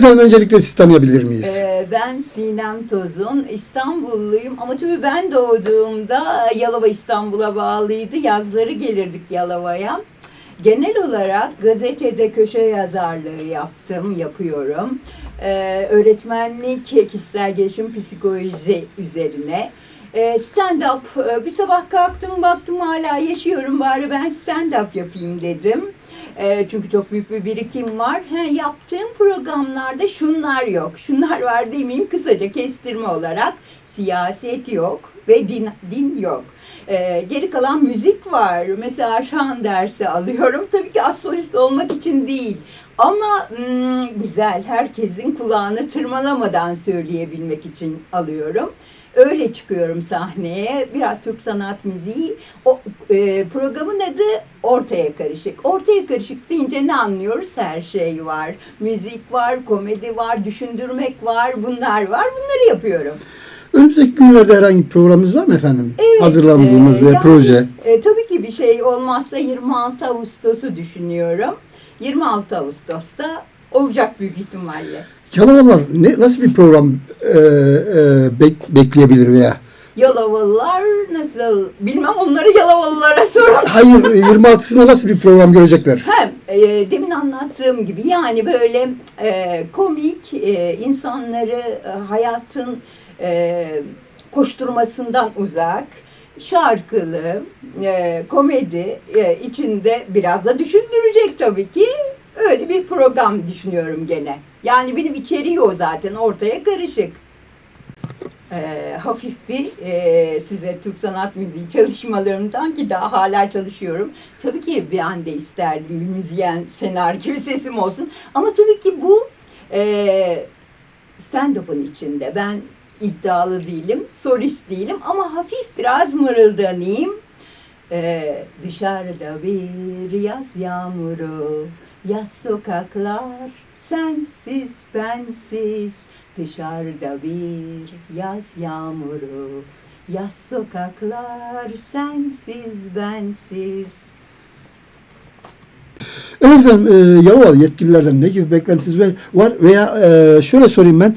Efendim öncelikle sizi tanıyabilir miyiz? Ee, ben Sinem Tozun, İstanbulluyum ama tabii ben doğduğumda Yalova İstanbul'a bağlıydı. Yazları gelirdik Yalova'ya. Genel olarak gazetede köşe yazarlığı yaptım, yapıyorum. Ee, öğretmenlik, kişisel gelişim, psikoloji üzerine. Ee, stand-up, e, bir sabah kalktım baktım hala yaşıyorum bari ben stand-up yapayım dedim. Ee, çünkü çok büyük bir birikim var. He, yaptığım programlarda şunlar yok. Şunlar var demeyeyim kısaca kestirme olarak. Siyaset yok ve din, din yok. Ee, geri kalan müzik var. Mesela şan dersi alıyorum. Tabii ki az solist olmak için değil. Ama hmm, güzel, herkesin kulağını tırmalamadan söyleyebilmek için alıyorum. Öyle çıkıyorum sahneye. Biraz Türk sanat müziği. O e, programın adı Ortaya Karışık. Ortaya Karışık deyince ne anlıyoruz? Her şey var. Müzik var, komedi var, düşündürmek var, bunlar var. Bunları yapıyorum. Önümüzdeki günlerde herhangi bir programımız var mı efendim? Evet, Hazırlandığımız e, ve yani, proje. e, tabii ki bir şey olmazsa 26 Ağustos'u düşünüyorum. 26 Ağustos'ta olacak büyük ihtimalle. Yalovalılar ne, nasıl bir program e, e, bek- bekleyebilir veya? Yalovalılar nasıl bilmem onları Yalovalılara sorun. Hayır e, 26'sında nasıl bir program görecekler? Hem e, demin anlattığım gibi yani böyle e, komik e, insanları e, hayatın e, koşturmasından uzak şarkılı e, komedi e, içinde biraz da düşündürecek tabii ki öyle bir program düşünüyorum gene. Yani benim içeriği o zaten ortaya karışık. E, hafif bir e, size Türk sanat müziği çalışmalarımdan ki daha hala çalışıyorum. Tabii ki ben de isterdim bir müzisyen, senar sesim olsun. Ama tabii ki bu e, stand-up'ın içinde. Ben iddialı değilim, solist değilim ama hafif biraz mırıldanayım. E, dışarıda bir yaz yağmuru, yaz sokaklar, sensiz bensiz. Dışarıda bir yaz yağmuru, yaz sokaklar, sensiz bensiz. Evet efendim e, Yalovalı yetkililerden ne gibi beklentiniz var veya e, şöyle sorayım ben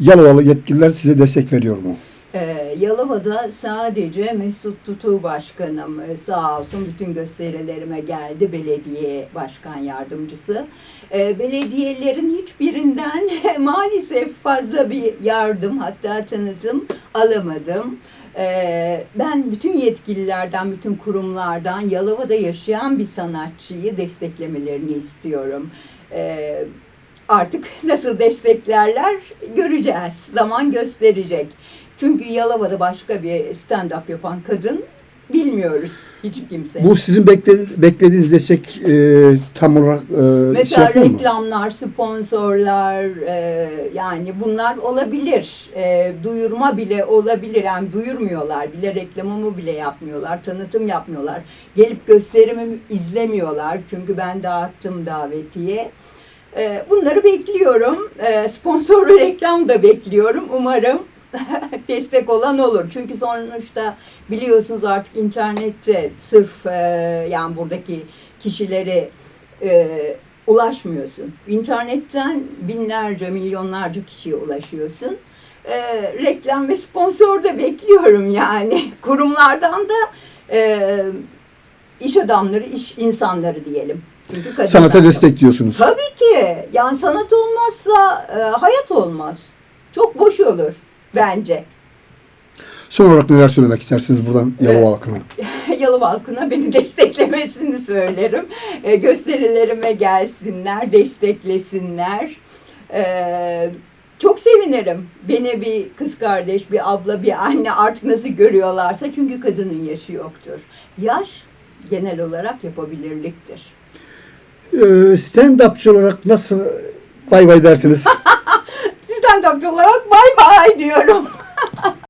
Yalovalı yetkililer size destek veriyor mu? Ee, Yalova'da sadece Mesut Tutu Başkanım e, sağ olsun bütün gösterilerime geldi belediye başkan yardımcısı. Ee, belediyelerin hiçbirinden maalesef fazla bir yardım hatta tanıtım alamadım. Ee, ben bütün yetkililerden, bütün kurumlardan Yalova'da yaşayan bir sanatçıyı desteklemelerini istiyorum. Ee, artık nasıl desteklerler göreceğiz. Zaman gösterecek. Çünkü Yalova'da başka bir stand-up yapan kadın bilmiyoruz hiç kimse. Bu sizin bekle- beklediğiniz destek e, tam olarak e, şey Mesela mu? reklamlar, sponsorlar e, yani bunlar olabilir. E, duyurma bile olabilir. Yani duyurmuyorlar bile, reklamımı bile yapmıyorlar, tanıtım yapmıyorlar. Gelip gösterimi izlemiyorlar. Çünkü ben dağıttım davetiye. E, bunları bekliyorum. E, sponsor reklam da bekliyorum. Umarım destek olan olur. Çünkü sonuçta biliyorsunuz artık internette sırf e, yani buradaki kişileri e, ulaşmıyorsun. İnternetten binlerce, milyonlarca kişiye ulaşıyorsun. E, reklam ve sponsor da bekliyorum yani. Kurumlardan da e, iş adamları, iş insanları diyelim. Çünkü kadınlar Sanata destek diyorsunuz. Tabii ki. Yani sanat olmazsa e, hayat olmaz. Çok boş olur bence. Son olarak neler söylemek istersiniz buradan Yalova halkına? Yalova halkına beni desteklemesini söylerim. E, gösterilerime gelsinler, desteklesinler. E, çok sevinirim. Beni bir kız kardeş, bir abla, bir anne artık nasıl görüyorlarsa çünkü kadının yaşı yoktur. Yaş genel olarak yapabilirliktir. E, stand-upçı olarak nasıl bay bay dersiniz? Stand-upçı olarak bay bay diyorum.